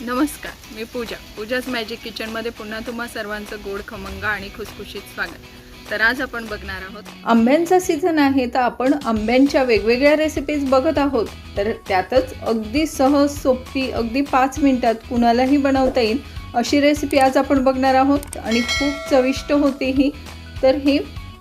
नमस्कार मी पूजा. पूजाच मॅजिक किचनमध्ये पुन्हा तुम्हा सर्वांचं गोड खमंग आणि खुसखुशीत स्वागत. तर आज आपण बघणार आहोत आंब्यांचा सीझन आहे तर आपण आंब्यांच्या वेगवेगळ्या रेसिपीज बघत आहोत. तर त्यातच अगदी सहज सोपी अगदी पाच मिनिटात कुणालाही बनवता येईल अशी रेसिपी आज आपण बघणार आहोत. आणि खूप चविष्ट होते ही. तर हे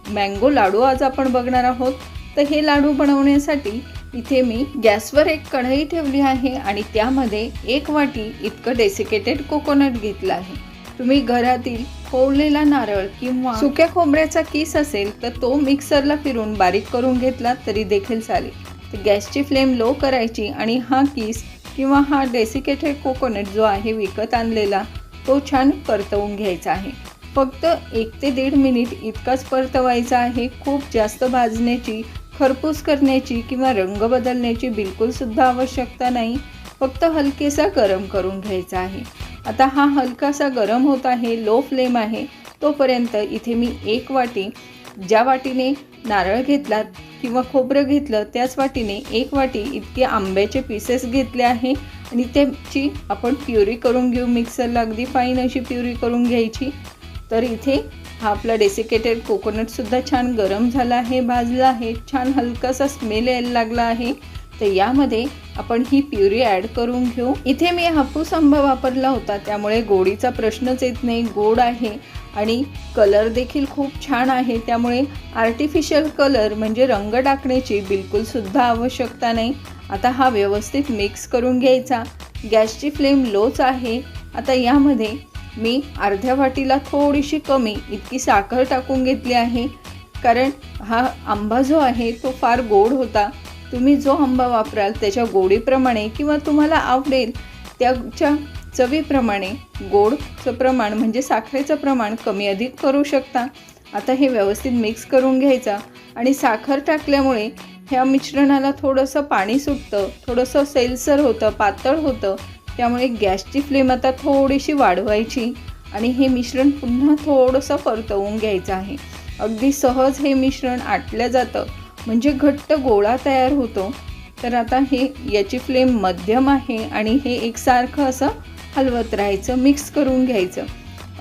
मँगो लाडू आज आपण बघणार आहोत. तर हे लाडू बनवण्यासाठी इथे मी गॅसवर एक कढई ठेवली आहे आणि त्यामध्ये एक वाटी इतकं डेसिकेटेड कोकोनट घेतलं आहे. तुम्ही घरातील खोवलेला नारळ किंवा सुक्या खोबऱ्याचा किस असेल तर तो मिक्सरला फिरून बारीक करून घेतला तरी देखील चालेल. तर गॅसची फ्लेम लो करायची आणि हा किस किंवा हा डेसिकेटेड कोकोनट जो आहे विकत आणलेला तो छान परतवून घ्यायचा आहे. फक्त एक ते दीड मिनिट इतकाच परतवायचा आहे. खूप जास्त भाजण्याची खरपूस करण्याची किंवा रंग बदलण्याची बिलकुलसुद्धा आवश्यकता नाही. फक्त हलकेसा गरम करून घ्यायचा आहे. आता हा हलकासा गरम होत आहे लो फ्लेम आहे तोपर्यंत इथे मी एक वाटी ज्या वाटीने नारळ घेतला किंवा खोबरं घेतलं त्याच वाटीने एक वाटी इतके आंब्याचे पीसेस घेतले आहे आणि त्याची आपण प्युरी करून घेऊ. मिक्सरला अगदी फाईन अशी प्युरी करून घ्यायची. तर इथे हा आपला डेसिकेटेड कोकोनटसुद्धा छान गरम झाला आहे भाजला आहे छान हलकासा स्मेल यायला लागला आहे. तर यामध्ये आपण ही प्युरी ॲड करून घेऊ. इथे मी हापूस आंबा वापरला होता त्यामुळे गोडीचा प्रश्नच येत नाही गोड आहे. आणि कलर देखील खूप छान आहे त्यामुळे आर्टिफिशियल कलर म्हणजे रंग टाकण्याची बिलकुलसुद्धा आवश्यकता नाही. आता हा व्यवस्थित मिक्स करून घ्यायचा. गॅसची फ्लेम लोच आहे. आता यामध्ये मी अर्ध्या वाटीला थोडीशी कमी इतकी साखर टाकून घेतली आहे. कारण हा आंबा जो आहे तो फार गोड होता. तुम्ही जो आंबा वापराल त्याच्या गोडीप्रमाणे किंवा तुम्हाला आवडेल त्याच्या चवीप्रमाणे गोडचं प्रमाण म्हणजे साखरेचं प्रमाण कमी अधिक करू शकता. आता हे व्यवस्थित मिक्स करून घ्यायचा आणि साखर टाकल्यामुळे ह्या मिश्रणाला थोडंसं पाणी सुटतं थोडंसं सेलसर होतं पातळ होतं. त्यामुळे गॅसची फ्लेम आता थोडीशी वाढवायची आणि हे मिश्रण पुन्हा थोडंसं परतवून घ्यायचं आहे. अगदी सहज हे मिश्रण आटलं जातं. म्हणजे घट्ट गोळा तयार होतो. तर आता हे याची फ्लेम मध्यम आहे आणि हे एकसारखं असं हलवत राहायचं मिक्स करून घ्यायचं.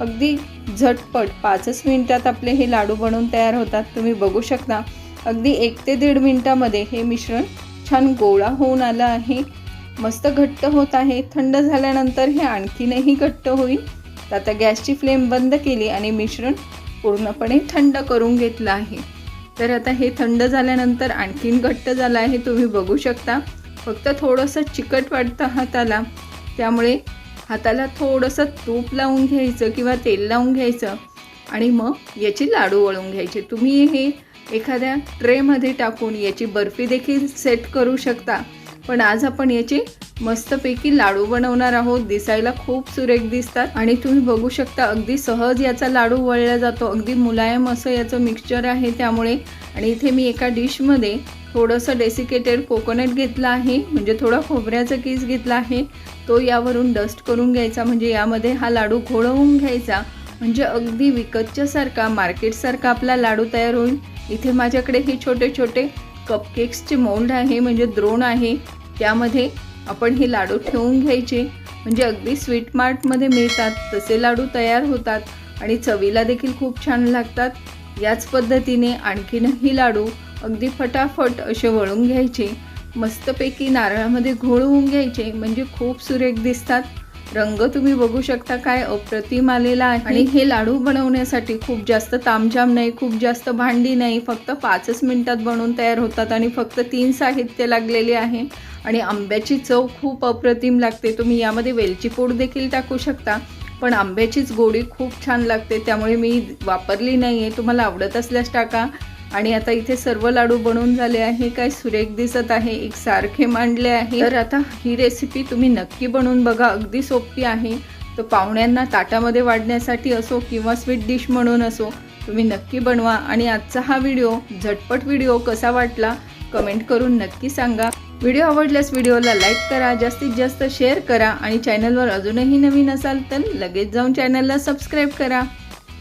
अगदी झटपट पाचच मिनटात आपले हे लाडू बनवून तयार होतात. तुम्ही बघू शकता. अगदी एक ते दीड मिनटामध्ये हे मिश्रण छान गोळा होऊन आलं आहे. मस्त घट्ट होत आहे. थंड झाल्यानंतर हे आणखीनही घट्ट होईल. तर आता गॅसची फ्लेम बंद केली आणि मिश्रण पूर्णपणे थंड करून घेतलं आहे. तर आता हे थंड झाल्यानंतर आणखीन घट्ट झालं आहे. तुम्ही बघू शकता. फक्त थोडंसं चिकट वाटतं हाताला. त्यामुळे हाताला थोडंसं तूप लावून घ्यायचं किंवा तेल लावून घ्यायचं आणि मग याची लाडू वळून घ्यायचे. तुम्ही हे एखाद्या ट्रेमध्ये टाकून याची बर्फी देखील सेट करू शकता. पण आज आपण याचे मस्तपैकी लाडू बनवणार आहोत. दिसायला खूप सुरेख दिसतात. आणि तुम्ही बघू शकता अगदी सहज याचा लाडू वळला जातो. अगदी मुलायम असं याचं मिक्सचर आहे त्यामुळे. आणि इथे मी एका डिशमध्ये थोडंसं डेसिकेटेड कोकोनट घेतलं आहे. म्हणजे थोडा खोबऱ्याचा केस घेतला आहे. तो यावरून डस्ट करून घ्यायचा. म्हणजे यामध्ये हा लाडू घोळवून घ्यायचा. म्हणजे अगदी विकतच्यासारखा मार्केटसारखा आपला लाडू तयार होईल. इथे माझ्याकडे हे छोटे छोटे कपकेक्सचे मोल्ड आहे. म्हणजे द्रोण आहे. त्यामध्ये आपण हे लाडू ठेवून घ्यायचे. म्हणजे अगदी स्वीट मार्टमध्ये मिळतात तसे लाडू तयार होतात आणि चवीला देखील खूप छान लागतात. याच पद्धतीने आणखीनही लाडू अगदी फटाफट असे वळून घ्यायचे. मस्तपैकी नारळामध्ये घोळवून घ्यायचे म्हणजे खूप सुरेख दिसतात. रंग तुम्ही बघू शकता काय अप्रतिम आलेला आहे. आणि हे लाडू बनवण्यासाठी खूप जास्त तामझाम नाही खूप जास्त भांडी नाही फक्त पाचच मिनिटात बनवून तयार होतात आणि फक्त तीन साहित्य लागलेले आहे. आणि आंब्याची चव खूप अप्रतिम लागते. तुम्ही यामध्ये वेलची पूड देखील टाकू शकता. पण आंब्याचीच गोडी खूप छान लागते. त्यामुळे मी वापरली नाही आहे तुम्हाला आवडत असल्यास टाका. आणि आता इथे सर्व लाडू बनवून झाले आहे. काय सुरेख दिसत आहे. एक सारखे मांडले आहे. तर आता ही रेसिपी तुम्ही नक्की बनवून बघा. अगदी सोपी आहे. तर पाहुण्यांना ताटामध्ये वाढण्यासाठी असो किंवा स्वीट डिश म्हणून असो तुम्ही नक्की बनवा. आणि आजचा हा व्हिडिओ झटपट व्हिडिओ कसा वाटला कमेंट करून नक्की सांगा. व्हिडिओ आवडल्यास व्हिडिओला लाईक करा. जास्तीत जास्त शेअर करा. आणि चॅनलवर अजूनही नवीन असाल तर लगेच जाऊन चॅनलला सबस्क्राईब करा.